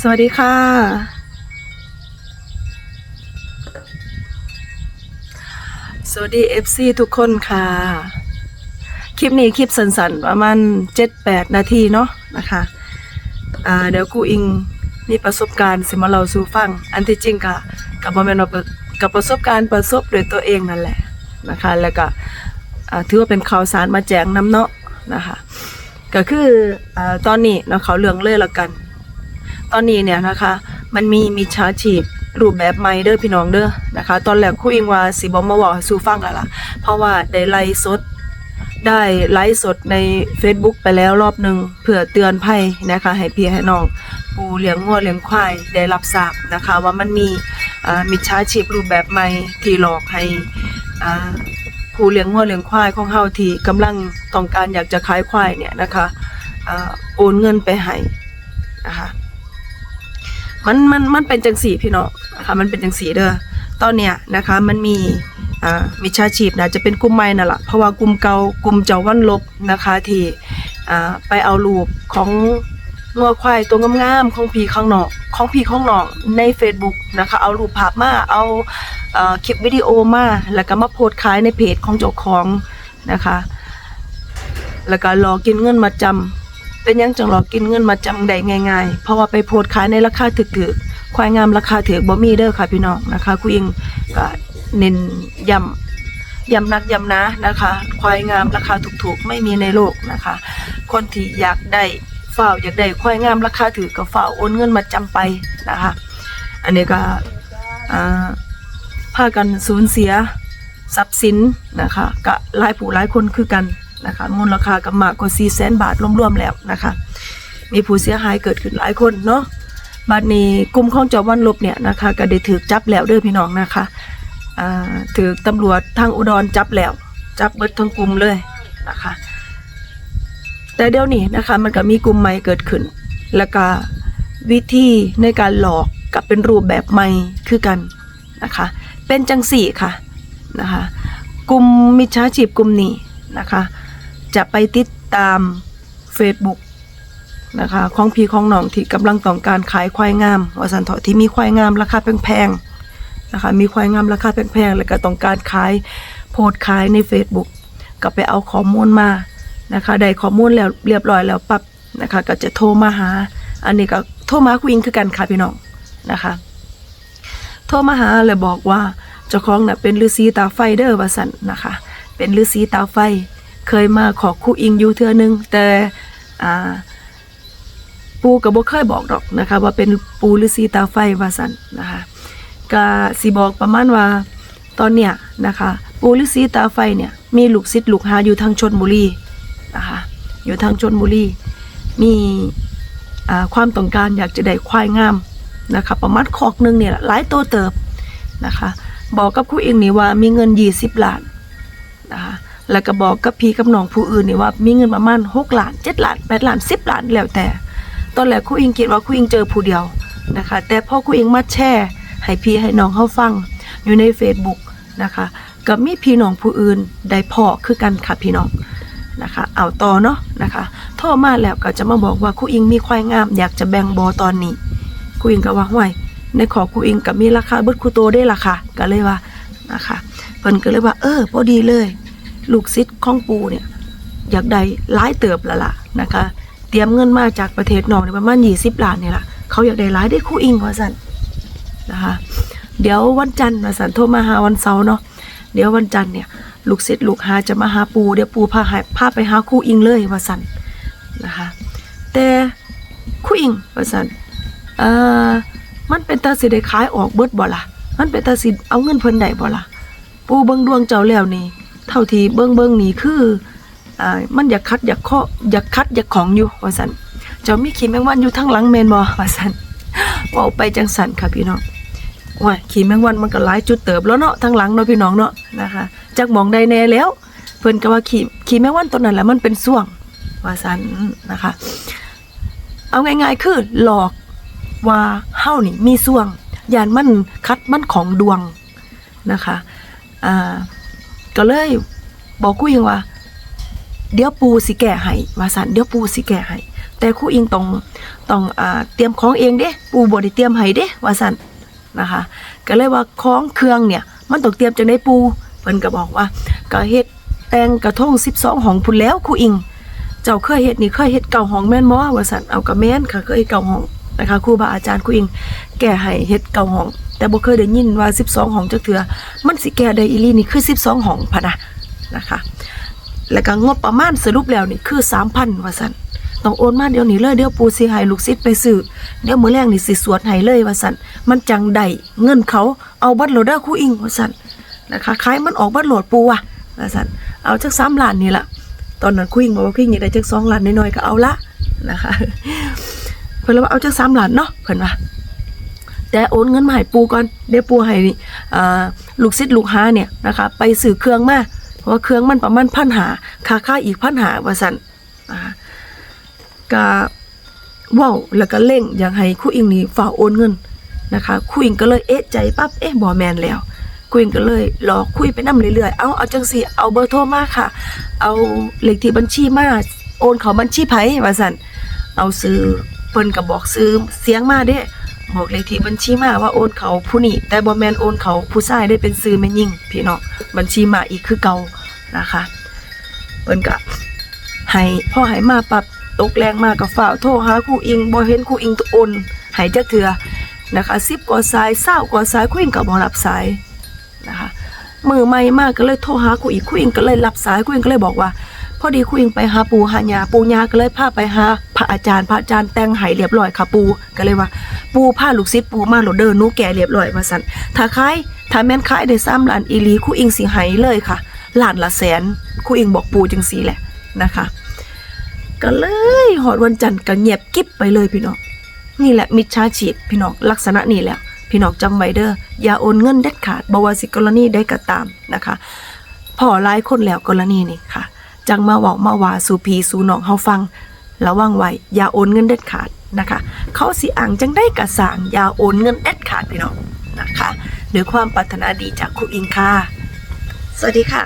สวัสดีค่ะ สวัสดี FC ทุกคนค่ะ คลิปนี้คลิปสั้นๆประมาณ7-8นาทีเนาะนะคะอ่าเดี๋ยวกูอิงมีประสบการณ์สิมาเล่าสู่ฟัง อันที่จริงก็กับบ่แม่นว่าประกับประสบการณ์ประสบโดยตัวเองนั่นแหละนะคะ แล้วก็ถือว่าเป็นข่าวสารมาแจ้งน้ำเนาะนะคะ ก็คืออตอนนี้นะเขาเรื่องเลยละกัน ตอนนี้เนี่ยนะคะ มันมีมิจฉาชีพรูปแบบใหม่เด้อพี่น้องเด้อนะคะ ตอนแรกครูอิงว่าสิบ่มาบอกให้สู่ฟังแล้วล่ะ เพราะว่าได้ไลฟ์สดได้ไลฟ์สดใน Facebook ไปแล้วรอบหนึ่งเพื่อเตือนภัยนะคะ ให้พี่ให้น้องผู้เลี้ยงงัวเลี้ยงควายได้รับทราบนะคะ ว่ามันมีมิจฉาชีพรูปแบบใหม่ที่หลอกให้อ่า ผู้เลี้ยงงัวเลี้ยงควายของเฮาที่กำลังต้องการอยากจะขายควายเนี่ยนะคะอโอนเงินไปให้นะคะมันมันมันเป็นจังสีพี่น้องนะคะมันเป็นจังสีเด้อตอนเนี้ยนะคะมันมีอ่ามิจฉาชีพนะจะเป็นกลุ่มใหม่นั่นแหละเพราะว่ากลุ่มเก่ากลุ่มเจ้าวันลบนะคะที่อ่าไปเอารูปของ งัวควายตัวงามๆของพี่ข้างนอกของพี่ข้างนอกใน Facebook นะคะ เอารูปภาพมาเอาคลิปวิดีโอมาแล้วก็มาโพสขายในเพจของเจ้าของนะคะ แล้วก็หลอกกินเงินมาจำเป็นยังจังหลอกกินเงินมาจำได้ง่ายๆ เพราะว่าไปโพสขายในราคาถึกๆควายงามราคาถือบ่มีเด้อค่ะพี่น้องนะคะคุยอิงก็เน้นย้ำย้ำนักย้ำนะนะคะ ควายงามราคาถูกๆ ไม่มีในโลกนะคะ คนที่อยากได้ ฝ้าวอยากได้ควายงามราคาถือก็ฝ้าวโอนเงินมาจำไปนะคะ อันนี้ก็อ่าพากันสูญเสียทรัพย์สินนะคะก็หลายผู้หลายคนคือกันนะคะมูลค่าก็มากกว่า4แสนบาทรวมๆแล้วนะคะ มีผู้เสียหายเกิดขึ้นหลายคนเนาะบัดนี้กลุ่มของเจ้าวันลบเนี่ยนะคะก็ได้ถูกจับแล้วเด้อพี่น้องนะคะถูกตำรวจทางอุดรจับแล้ว จับเบิดทั้งกลุ่มเลยนะคะ แต่เดี๋ยวนี้นะคะ มันก็มีกลุ่มใหม่เกิดขึ้น แล้วก็วิธีในการหลอกกับเป็นรูปแบบใหม่คือกันนะคะ เป็นจังสี่ค่ะนะคะกลุ่มมิจฉาชีพกลุ่มนี้นะคะ จะไปติดตาม Facebook นะคะของพี่ของน้องที่กำลังต้องการขายควายงามวสันเถาะที่มีควายงามราคาแพงๆนะคะมีควายงามราคาแพงๆแล้วก็ต้องการขายโพสต์ขายใน Facebook ก็ไปเอาข้อมูลมา นะคะได้ข้อมูลแล้วเรียบร้อยแล้วปั๊บนะคะก็จะโทรมาหา อันนี้ก็โทรมาคุยคือกันค่ะพี่น้องนะคะ โทรมาหาเลยบอกว่าเจ้าของน่ะเป็นฤาษีตาไฟเด้อว่าสันนะคะ เป็นฤาษีตาไฟ เคยมาขอคู่อิงอยู่เทื่อนึงแต่อ่าปูก็บ่เคยบอกดอกนะคะว่าเป็นปูฤาษีตาไฟว่าสันนะคะก็สิบอกประมาณว่าตอนเนี้ยนะคะ ปูฤาษีตาไฟเนี่ยมีลูกศิษย์ลูกหาอยู่ทางชนบุรี อยู่ทางชนบุรีมีความต้องการอยากจะได้ควายงามนะคะประมาณคอกหนึ่งเนี่ยหลายตัวเติบนะคะบอกกับครู่เองนี่ว่ามีเงิน20ล้านนะคะแล้วก็บอกกับพี่กับน้องผู้อื่นนี่ว่ามีเงินประมาณ6ล้าน7ล้าน8ล้าน10ล้านแล้วแต่ ตอนแรกครูอิงคิดว่าครูอิงเจอผู้เดียวนะคะ แต่พอครูอิงมาแชร์ให้พี่ให้น้องเข้าฟังอยู่ใน Facebook นะคะก็มีพี่น้องผู้อื่นได้พอคือกันค่ะพี่น้อง นะคะ เอาต่อเนาะนะคะโทรมาแล้วก็จะมาบอกว่าครูอิงมีควายงาม อยากจะแบ่งบอตอนนี้ครูอิงก็ว่าห่วยในขอครูอิงก็มีราคาเบิดครูโตได้ราคาก็เลยว่านะคะเพิ่นก็เลยว่า เออพอดีเลย ลูกศิษย์ของปูเนี่ยอยากได้หลายเติบล้วล่ะนะคะ เตรียมเงินมาจากประเทศนอกประมาณ20ล้านเนี่ยล่ะเขาอยากได้หลายได้คู่อิงว่าสันนะคะเดี๋ยววันจันทร์ว่าสันโทรมาหาวันเสาร์เนาะเดี๋ยววันจันทร์เนี่ย ลูกศิษย์ลูกหาจะมาหาปูเดี๋ยวปูพาหาพาไปหาคู่อิงเลยว่าสันนะคะแต่คู่อิงว่าสันเอ่อมันเป็นตาสิได้ขายออกเบิดบ่ล่ะ มันเป็นตาสิเอาเงินเพิ่นได้บ่ล่ะ ปูเบิ่งดวงเจ้าแล้วนี่เท่าที่เบิ่งเบิ่งนี่คืออ่ามันอยากคัดอยากข้ออยากคัดอยากของอยู่ว่าซั่นเจ้ามีขี้แมงวันอยู่ทางหลังแม่นบ่ว่าซั่นเว้าไปจังซั่นค่ะพี่น้อง ว่าขี้แมงวันมันก็หลายจุดเติบแล้วเนาะทางหลังเนาะพี่น้องเนาะนะคะจักมองใดแน่แล้ว เพิ่นก็ว่าขี้ขี้แมงวันตัวนั้นแหละมันเป็นส่วงว่าซั่นนะคะ เอาง่ายๆคือหลอกว่าเฮานี่มีส่วงยานมันคัดมันของดวงนะคะอ่าก็เลยบอกกูยังว่า เดี๋ยวปูสิแก่ให้ว่าสันเดี๋ยวปูสิแก่ให้แต่ครูอิงต้องต้องอ่าเตรียมของเองเด้ปูบ่ได้เตรียมให้เด้ว่าซั่น นะคะ ก็เลยว่าของเครื่องเนี่ย มันต้องเตรียมจังได๋ปูเพิ่นก็บอกว่าก็เฮ็ดแต่งกระทง12ห้องพุ่นแล้วครูอิง เจ้าเคยเฮ็ดนี่เคยเฮ็ดเก่าห้องแม่นบ่ว่าซั่นเอาก็แม่นค่ะเคยเก่าห้องนะคะครูบาอาจารย์ครูอิง แก้ให้เฮ็ดเก่าห้อง แต่บ่เคยได้ยินว่า12ห้องจักเทื่อมันสิแก้ได้อีหลีนี่คือ12ห้องพะนะนะคะ แล้วก็งบประมาณสรุปแล้วนี่คือ3,000ว่าซั่น ต้องโอนมาเดี๋ยวนี้เลยเดี๋ยวปูสิให้ลูกศิษย์ไปซื้อเดี๋ยวมื้อแรงนี่สิสวดให้เลยว่าซั่นมันจังได้เงินเขาเอาบัตรโหลดเด้อครูอิงว่าซั่นนะคะขายมันออกบัตรโหลดปูว่ะว่าซั่นเอาจัก3ล้านนี่ละตอนนั้นคุยงบอกว่าคุยงอยากได้จักสองล้านน้อยๆก็เอาละนะคะเพิ่นเลยว่าเอาจักสามล้านเนาะเพิ่นว่าแต่โอนเงินมาให้ปูก่อนเดี๋ยวปูให้ลูกศิษย์ลูกหาเนี่ยนะคะไปซื้อเครื่องมาเพราะว่าเครื่องมันประมาณพันหาค่าค่าอีกพันหาว่าซั่นนะคะ ก็ว้าแล้วก็เร่งอยากให้ครูอิงนี่ฝากโอนเงินนะคะครูอิงก็เลยเอ๊ะใจปั๊บเอ๊ะบ่แมนแล้วคุยกันเลยรอคุยไปนำเรื่อยๆเอาเอาจังสิเอาเบอร์โทรมาค่ะ เอาเลขที่บัญชีมาโอนเขาบัญชีไผว่าซั่นเอาซื้อเพิ่นก็บอกซื้อเสียงมาเด้บอกเลขที่บัญชีมาว่าโอนเขาผู้นี้แต่บ่แมนโอนเขาผู้ชายได้เป็นซื้อแม่ยิ่งพี่น้องบัญชีมาอีกคือเก่านะคะเพิ่นก็ให้พ่อให้มาปรับ ตกแรงมาก็ฝาโทรหาครูอิงบ่เห็นครูอิงโอนให้จักเทื่อนะคะ10กว่าสาย20กว่าสายครูอิงก็บ่รับสายนะคะมือใหม่มากก็เลยโทรหาครูอีกครูอิงก็เลยรับสายครูอิงก็เลยบอกว่า พอดีครูอิงไปหาปูหายาปูยาก็เลยพาไปหาพระอาจารย์พระอาจารย์แต่งให้เรียบร้อยค่ะปูก็เลยว่า ปูพาลูกศิษย์ปูมาโหลดเดอร์หนูแก่เรียบร้อยมาสั่นถ้าขายถ้าแม่นขายได้สามล้านอีหลีครูอิงสิให้เลยค่ะล้านละแสนครูอิงบอกปูจังสีแหละนะคะ ก็เลยหอดวันจันทร์ก็เงียบกิ๊บไปเลยพี่น้องนี่แหละมิจฉาชีพพี่น้องลักษณะนี้แหล้วพี่น้องจำไว้เด้ออย่าโอนเงินเด็ดขาดบวสิกรณีใดก็ตามนะคะพอหลายคนแล้วกรณีนี้ค่ะ จังมาเว้ามาว่าสูพีสูน้องเฮาฟังระวังไว้อย่าโอนเงินเด็ดขาดนะคะ เขาสิอ่างจังได้กระสางอย่าโอนเงินเด็ดขาดพี่น้องนะคะด้วยความปรารถนาดีจากครูอิงค่ะ สวัสดีค่ะ